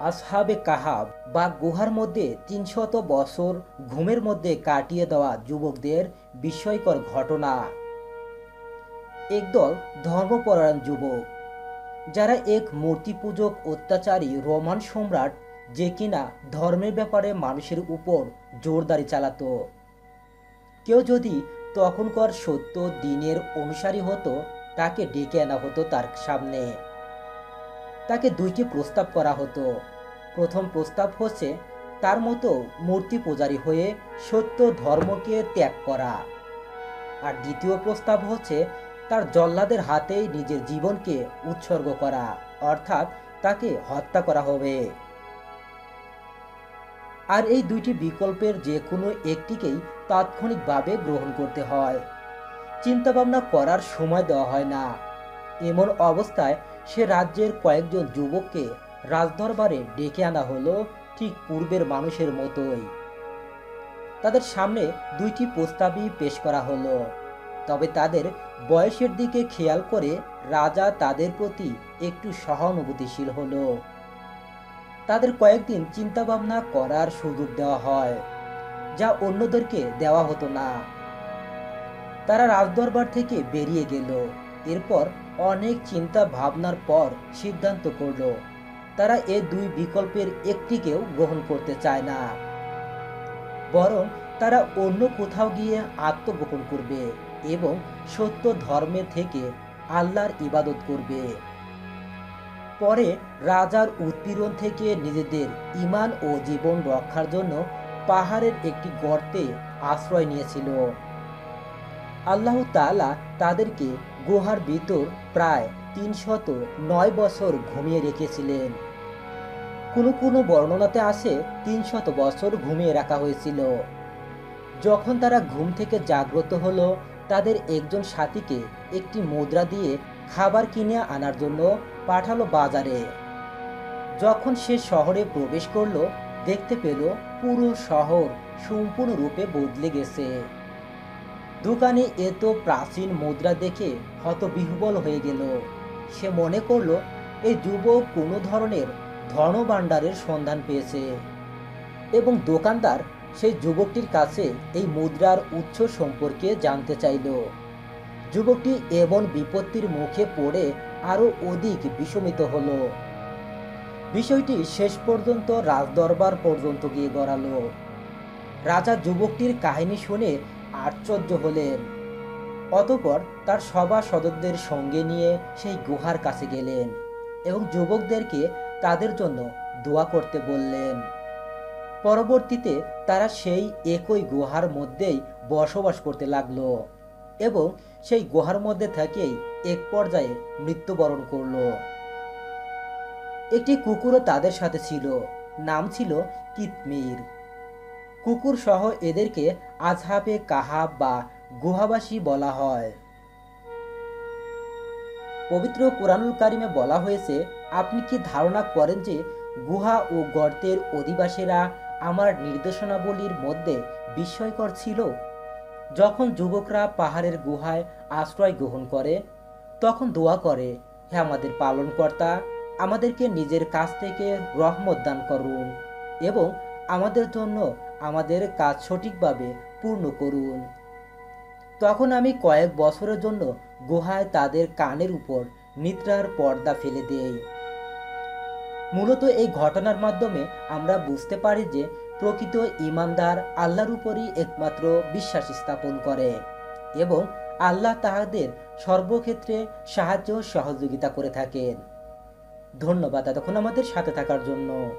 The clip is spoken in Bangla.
আসহাবে কাহাব বা গুহার মধ্যে তিনশত বছর ঘুমের মধ্যে কাটিয়ে দেওয়া যুবকদের বিস্ময়কর ঘটনা। একদল ধর্মপরায়ণ যুবক, যারা এক মূর্তি পূজক অত্যাচারী রোমান সম্রাট যে কিনা ধর্মের ব্যাপারে মানুষের উপর জোরদারি চালাতো। কেউ যদি তখনকার সত্য দিনের অনুসারী হতো, তাকে ডেকে আনা হতো তার সামনে। তাকে দুইটি প্রস্তাব করা হতো। প্রথম প্রস্তাব হচ্ছে, তার মতো মূর্তি পূজারী হয়ে সত্য ধর্মকে ত্যাগ করা। আর দ্বিতীয় প্রস্তাব হচ্ছে, তার জল্লাদের হাতেই নিজের জীবনকে উৎসর্গ করা, অর্থাৎ তাকে হত্যা করা হবে। আর এই দুইটি বিকল্পের যে কোনো একটিকেই তাৎক্ষণিকভাবে গ্রহণ করতে হয়। চিন্তাভাবনা করার সময় দেওয়া হয় না। এমন অবস্থায় সে রাজ্যের কয়েকজন যুবককে রাজদরবারে ডেকে আনা হলো ঠিক পূর্বের মানুষের মতোই। তাদের সামনে দুইটি প্রস্তাবই পেশ করা হলো। তবে তাদের বয়সের দিকে খেয়াল করে রাজা তাদের প্রতি একটু সহানুভূতিশীল হলো। তাদের কয়েকদিন চিন্তাভাবনা করার সুযোগ দেওয়া হয়, যা অন্যদেরকে দেওয়া হতো না। তারা রাজদরবার থেকে বেরিয়ে গেল। এরপর অনেক চিন্তা ভাবনার পর সিদ্ধান্ত করল, তারা এ দুই বিকল্পের একটিকেও গ্রহণ করতে চায় না। বরং তারা অন্য কোথাও গিয়ে আত্মগোপন করবে এবং সত্য ধর্মের থেকে আল্লাহর ইবাদত করবে। পরে রাজার উৎপীড়ন থেকে নিজেদের ইমান ও জীবন রক্ষার জন্য পাহাড়ের একটি গর্তে আশ্রয় নিয়েছিল। আল্লাহ তাআলা তাদেরকে গুহার ভিতর প্রায় তিনশত নয় বছর ঘুমিয়ে রেখেছিলেন। কোনো কোনো বর্ণনাতে আসে তিনশত বছর ঘুমিয়ে রাখা হয়েছিল। যখন তারা ঘুম থেকে জাগ্রত হলো, তাদের একজন সাথীকে একটি মুদ্রা দিয়ে খাবার কিনে আনার জন্য পাঠালো বাজারে। যখন সে শহরে প্রবেশ করল, দেখতে পেল পুরো শহর সম্পূর্ণরূপে বদলে গেছে। দোকানে এত প্রাচীন মুদ্রা দেখে হতবিহ্বল হয়ে গেল। সে মনে করল, এই যুবক কোনো ধরনের ধনভাণ্ডারের সন্ধান পেয়েছে। এবং দোকানদার সেই যুবকটির কাছে এই মুদ্রার উৎস সম্পর্কে জানতে চাইল। যুবকটি এমন বিপত্তির মুখে পড়ে আরও অধিক বিষমিত হলো। বিষয়টি শেষ পর্যন্ত রাজদরবার পর্যন্ত গিয়ে গড়ালো। রাজা যুবকটির কাহিনী শুনে আশ্চর্য হলেন। অতপর তার সভা সদস্যদের সঙ্গে নিয়ে সেই গুহার কাছে গেলেন এবং যুবকদেরকে তাদের জন্য দোয়া করতে বললেন। পরবর্তীতে তারা সেই একই গুহার মধ্যেই বসবাস করতে লাগল এবং সেই গুহার মধ্যে থেকেই এক পর্যায়ে মৃত্যুবরণ করল। একটি কুকুরও তাদের সাথে ছিল, নাম ছিল কিতমির। কুকুর সহ এদেরকে আজহাবে কাহাব বা গুহাবাসী বলা হয়। পবিত্র কোরআনুল কারিমে বলা হয়েছে, আপনি কি ধারণা করেন যে গুহা ও গর্তের অধিবাসীরা আমার নির্দেশনাবলীর মধ্যে বিস্ময়কর ছিল? যখন যুবকরা পাহাড়ের গুহায় আশ্রয় গ্রহণ করে, তখন দোয়া করে, হে আমাদের পালনকর্তা, আমাদেরকে নিজের কাছ থেকে রহমত দান করুন এবং আমাদের জন্য আমাদের কাজ সঠিকভাবে পূর্ণ করুন। তখন আমি কয়েক বছরের জন্য গুহায় তাদের কানের উপর নিদ্রার পর্দা ফেলে দেই। মূলত এই ঘটনার মাধ্যমে আমরা বুঝতে পারি যে প্রকৃত ইমানদার আল্লাহর উপরই একমাত্র বিশ্বাস স্থাপন করে এবং আল্লাহ তাহাদের সর্বক্ষেত্রে সাহায্য সহযোগিতা করে থাকেন। ধন্যবাদ এতক্ষণ আমাদের সাথে থাকার জন্য।